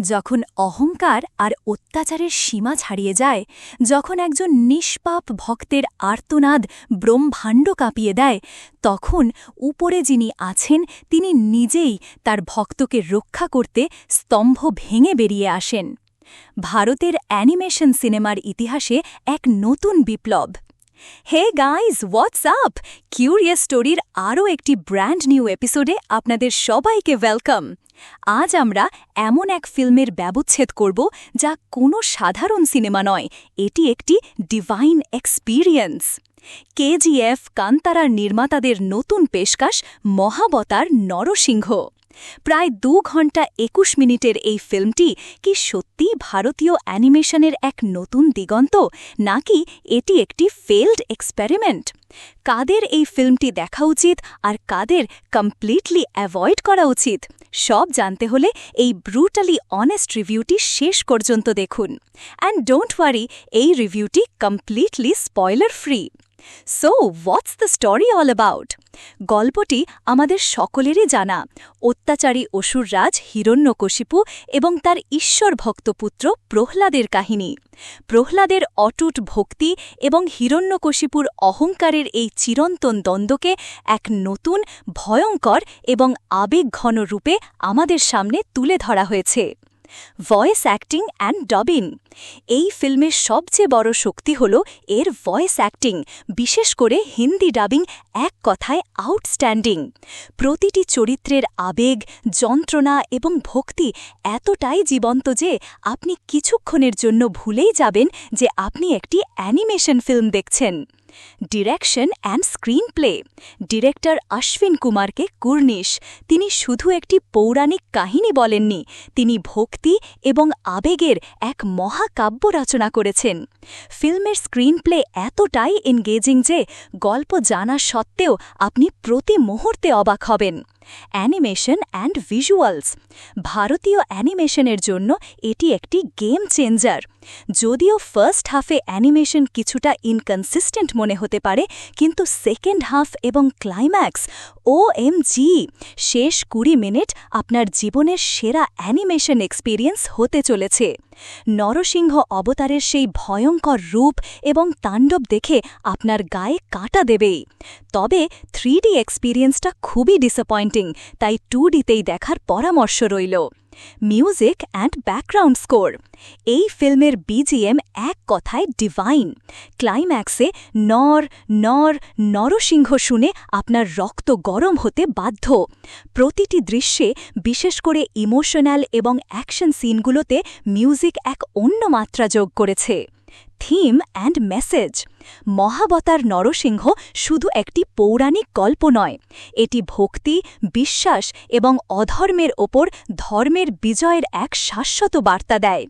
যখন অহংকার আর অত্যাচারের সীমা ছাড়িয়ে যায়, যখন একজন নিষ্পাপ ভক্তের আর্তনাদ ব্রহ্মাণ্ড কাঁপিয়ে দেয়, তখন উপরে যিনি আছেন, তিনি নিজেই তার ভক্তকে রক্ষা করতে স্তম্ভ ভেঙে বেরিয়ে আসেন। ভারতের অ্যানিমেশন সিনেমার ইতিহাসে এক নতুন বিপ্লব। Hey guys what's up curious স্টোরির আরও একটি ব্র্যান্ড নিউ এপিসোডে আপনাদের সবাইকে ওয়েলকাম আজ আমরা এমন এক ফিল্মের ব্যবচ্ছেদ করব যা কোনো সাধারণ সিনেমা নয়, এটি একটি ডিভাইন এক্সপিরিয়েন্স কেজিএফ, কান্তারার নির্মাতাদের নতুন পেশকাশ মহাবতার নরসিংহ। প্রায় দু ঘণ্টা একুশ মিনিটের এই ফিল্মটি কি সত্যি ভারতীয় অ্যানিমেশনের এক নতুন দিগন্ত, নাকি এটি একটি ফেল্ড এক্সপেরিমেন্ট? কাদের এই ফিল্মটি দেখা উচিত আর কাদের কমপ্লিটলি অ্যাভয়েড করা উচিত? সব জানতে হলে এই ব্রুটালি অনেস্ট রিভিউটি শেষ পর্যন্ত দেখুন। অ্যান্ড ডোন্ট ওয়ারি, এই রিভিউটি completely spoiler free. So what's the story all about গল্পটি আমাদের সকলেরই জানা। অত্যাচারী অসুররাজ হিরণ্যকশিপু এবং তার ঈশ্বর ভক্তপুত্র প্রহ্লাদের কাহিনী। প্রহ্লাদের অটুট ভক্তি এবং হিরণ্যকশিপুর অহংকারের এই চিরন্তন দ্বন্দ্বকে এক নতুন, ভয়ঙ্কর এবং আবেগঘন রূপে আমাদের সামনে তুলে ধরা হয়েছে। Voice acting and dubbing. এই ফিল্মের সবচেয়ে বড় শক্তি হল এর ভয়েস অ্যাক্টিং, বিশেষ করে হিন্দি ডাবিং এক কথায় আউটস্ট্যান্ডিং। প্রতিটি চরিত্রের আবেগ, যন্ত্রণা এবং ভক্তি এতটাই জীবন্ত যে আপনি কিছুক্ষণের জন্য ভুলেই যাবেন যে আপনি একটি অ্যানিমেশন ফিল্ম দেখছেন। Direction and screenplay director Ashwin কুমারকে কুর্নিশ। তিনি শুধু একটি পৌরাণিক কাহিনী বলেননি, তিনি ভক্তি এবং আবেগের এক মহাকাব্য রচনা করেছেন। ফিল্মের স্ক্রিন প্লে এতটাই এনগেজিং যে গল্প জানা সত্ত্বেও আপনি প্রতি মুহূর্তে অবাক হবেন। Animation and visuals. ভারতীয় অ্যানিমেশনের জন্য এটি একটি গেম চেঞ্জার। যদিও ফার্স্ট হাফে অ্যানিমেশন কিছুটা ইনকনসিস্টেন্ট মনে হতে পারে, কিন্তু সেকেন্ড হাফ এবং ক্লাইম্যাক্স ও এম জি শেষ কুড়ি মিনিট আপনার জীবনের সেরা অ্যানিমেশন এক্সপিরিয়েন্স হতে চলেছে। নরসিংহ অবতারের সেই ভয়ঙ্কর রূপ এবং তাণ্ডব দেখে আপনার গায়ে কাটা দেবেই তবে থ্রি ডি এক্সপিরিয়েন্সটা খুবই ডিসঅ্যাপয়েন্টিং তাই টু ডিতেই দেখার পরামর্শ রইল। মিউজিক অ্যান্ড ব্যাকগ্রাউন্ড স্কোর এই ফিল্মের বিজিএম এক কথায় ডিভাইন ক্লাইম্যাক্সে নর নর, নরসিংহ শুনে আপনার রক্ত গরম হতে বাধ্য। প্রতিটি দৃশ্যে, বিশেষ করে ইমোশনাল এবং অ্যাকশন সিনগুলোতে মিউজিক এক অন্য মাত্রা যোগ করেছে। Theme and message. Mahavatar Narsimha শুধু একটি পৌরাণিক গল্প নয়, এটি ভক্তি, বিশ্বাস এবং অধর্মের ওপর ধর্মের বিজয়ের এক শাশ্বত বার্তা দেয়।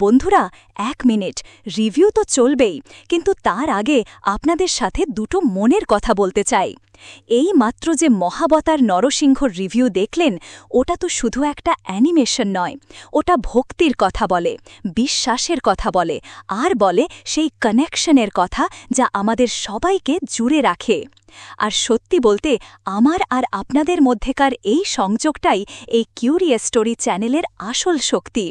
বন্ধুরা, এক মিনিট, রিভিউ তো চলবেই, কিন্তু তার আগে আপনাদের সাথে দুটো মনের কথা বলতে চাই। এই মাত্র যে মহাবতার নরসিংহর রিভিউ দেখলেন, ওটা তো শুধু একটা অ্যানিমেশন নয়, ওটা ভক্তির কথা বলে, বিশ্বাসের কথা বলে, আর বলে সেই কানেকশনের কথা যা আমাদের সবাইকে জুড়ে রাখে। আর সত্যি বলতে, আমার আর আপনাদের মধ্যেকার এই সংযোগটাই এই কিউরিয়াস স্টোরি চ্যানেলের আসল শক্তি।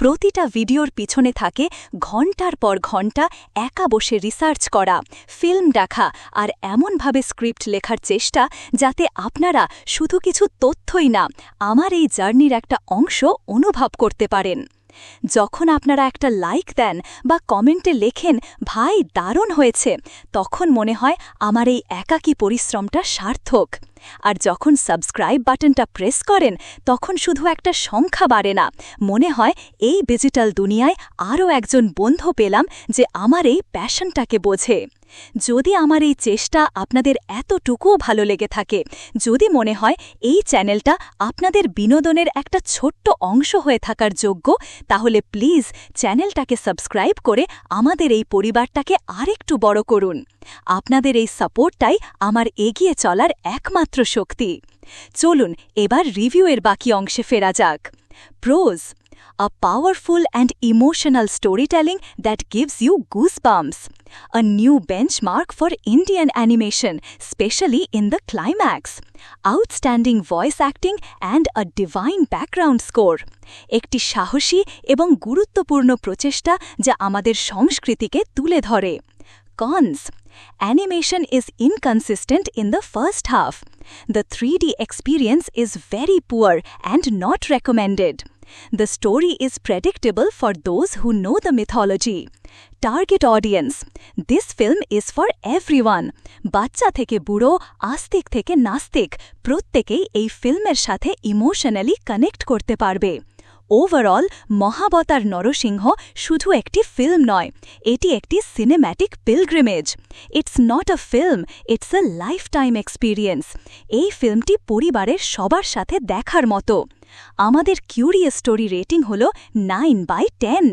প্রতিটা ভিডিওর পিছনে থাকে ঘণ্টার পর ঘণ্টা একা বসে রিসার্চ করা ফিল্ম দেখা, আর এমনভাবে স্ক্রিপ্ট লেখার চেষ্টা যাতে আপনারা শুধু কিছু তথ্যই না আমার এই জার্নির একটা অংশ অনুভব করতে পারেন। যখন আপনারা একটা লাইক দেন বা কমেন্টে লেখেন, ভাই, দারুণ হয়েছে, তখন মনে হয় আমার এই একাকী পরিশ্রমটা সার্থক। আর যখন সাবস্ক্রাইব বাটনটা প্রেস করেন, তখন শুধু একটা সংখ্যা বাড়ে না। মনে হয় এই ডিজিটাল দুনিয়ায় আরও একজন বন্ধু পেলাম যে আমার এই প্যাশনটাকে বোঝে। যদি আমার এই চেষ্টা আপনাদের এতটুকুও ভালো লেগে থাকে, যদি মনে হয় এই চ্যানেলটা আপনাদের বিনোদনের একটা ছোট্ট অংশ হয়ে থাকার যোগ্য, তাহলে প্লিজ চ্যানেলটাকে সাবস্ক্রাইব করে আমাদের এই পরিবারটাকে আরেকটু বড় করুন। আপনাদের এই সাপোর্টটাই আমার এগিয়ে চলার একমাত্র শক্তি। চলুন, এবার রিভিউয়ের বাকি অংশে ফেরা যাক। Pros a powerful and emotional storytelling that gives you goose bumps a new benchmark for Indian animation specially in the climax outstanding voice acting and a divine background score একটি সাহসী এবং গুরুত্বপূর্ণ প্রচেষ্টা যা আমাদের সংস্কৃতিকে তুলে ধরে। Cons Animation is inconsistent in the first half. The 3D experience is very poor and not recommended. The story is predictable for those who know the mythology. Target audience This film is for everyone. বাচ্চা থেকে বুড়ো আস্তিক থেকে নাস্তিক প্রত্যেকেই এই ফিল্মের সাথে emotionally connect করতে পারবে Overall Mahavatar Narsimha শুধু একটি ফিল্ম নয়, এটি একটি cinematic pilgrimage it's not a film it's a lifetime experience এই ফিল্মটি পরিবারের সবার সাথে দেখার মতো। আমাদের কিউরিয়াস স্টোরি রেটিং হল নাইন বাই টেন